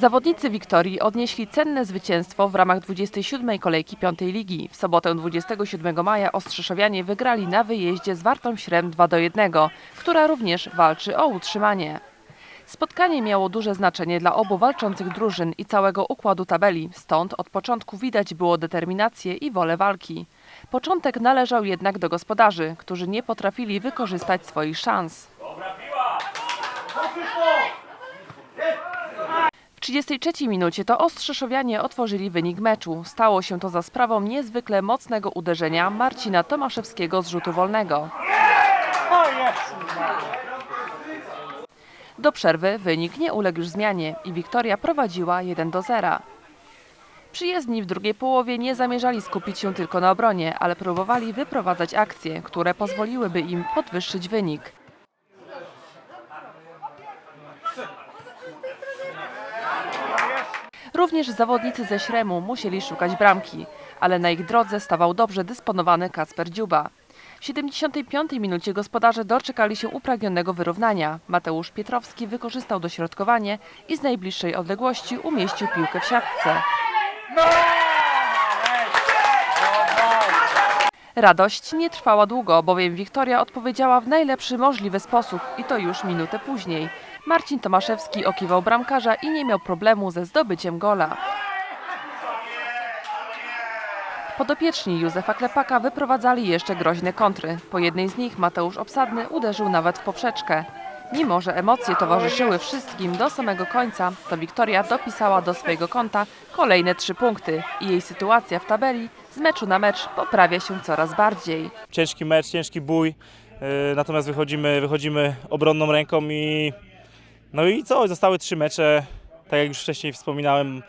Zawodnicy Wiktorii odnieśli cenne zwycięstwo w ramach 27. kolejki piątej ligi. W sobotę 27 maja Ostrzeszowianie wygrali na wyjeździe z Wartą Śrem 2 do 1, która również walczy o utrzymanie. Spotkanie miało duże znaczenie dla obu walczących drużyn i całego układu tabeli, stąd od początku widać było determinację i wolę walki. Początek należał jednak do gospodarzy, którzy nie potrafili wykorzystać swoich szans. W 33 minucie to Ostrzeszowianie otworzyli wynik meczu. Stało się to za sprawą niezwykle mocnego uderzenia Marcina Tomaszewskiego z rzutu wolnego. Do przerwy wynik nie uległ już zmianie i Wiktoria prowadziła 1 do 0. Przyjezdni w drugiej połowie nie zamierzali skupić się tylko na obronie, ale próbowali wyprowadzać akcje, które pozwoliłyby im podwyższyć wynik. Również zawodnicy ze Śremu musieli szukać bramki, ale na ich drodze stawał dobrze dysponowany Kacper Dziuba. W 75 minucie gospodarze doczekali się upragnionego wyrównania. Mateusz Pietrowski wykorzystał dośrodkowanie i z najbliższej odległości umieścił piłkę w siatce. Radość nie trwała długo, bowiem Wiktoria odpowiedziała w najlepszy możliwy sposób i to już minutę później. Marcin Tomaszewski okiwał bramkarza i nie miał problemu ze zdobyciem gola. Podopieczni Józefa Klepaka wyprowadzali jeszcze groźne kontry. Po jednej z nich Mateusz Obsadny uderzył nawet w poprzeczkę. Mimo, że emocje towarzyszyły wszystkim do samego końca, to Wiktoria dopisała do swojego konta kolejne trzy punkty i jej sytuacja w tabeli z meczu na mecz poprawia się coraz bardziej. ciężki mecz, ciężki bój, yy, natomiast wychodzimy, wychodzimy obronną ręką i no i co, zostały trzy mecze, tak jak już wcześniej wspominałem,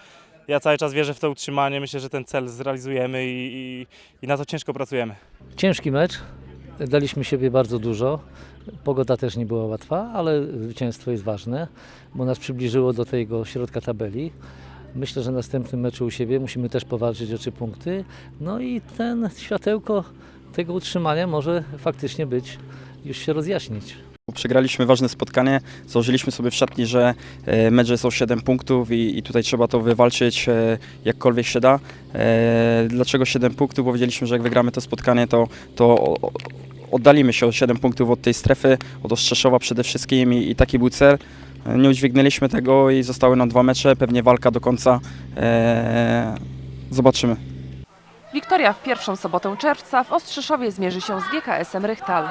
ja cały czas wierzę w to utrzymanie, myślę, że ten cel zrealizujemy i, i, i na to ciężko pracujemy. Ciężki mecz, daliśmy siebie bardzo dużo. Pogoda też nie była łatwa, ale zwycięstwo jest ważne, bo nas przybliżyło do tego środka tabeli. Myślę, że następnym meczu u siebie musimy też powalczyć o trzy punkty. No i ten światełko tego utrzymania może faktycznie być, już się rozjaśnić. Przegraliśmy ważne spotkanie, założyliśmy sobie w szatni, że e, mecz jest o 7 punktów i, i tutaj trzeba to wywalczyć e, jakkolwiek się da. E, Dlaczego 7 punktów? Bo wiedzieliśmy, że jak wygramy to spotkanie, to, to oddalimy się o 7 punktów od tej strefy, od Ostrzeszowa przede wszystkim i, i taki był cel. E, Nie udźwignęliśmy tego i zostały nam dwa mecze, pewnie walka do końca. Zobaczymy. Wiktoria w pierwszą sobotę czerwca w Ostrzeszowie zmierzy się z GKS-em Rychtal.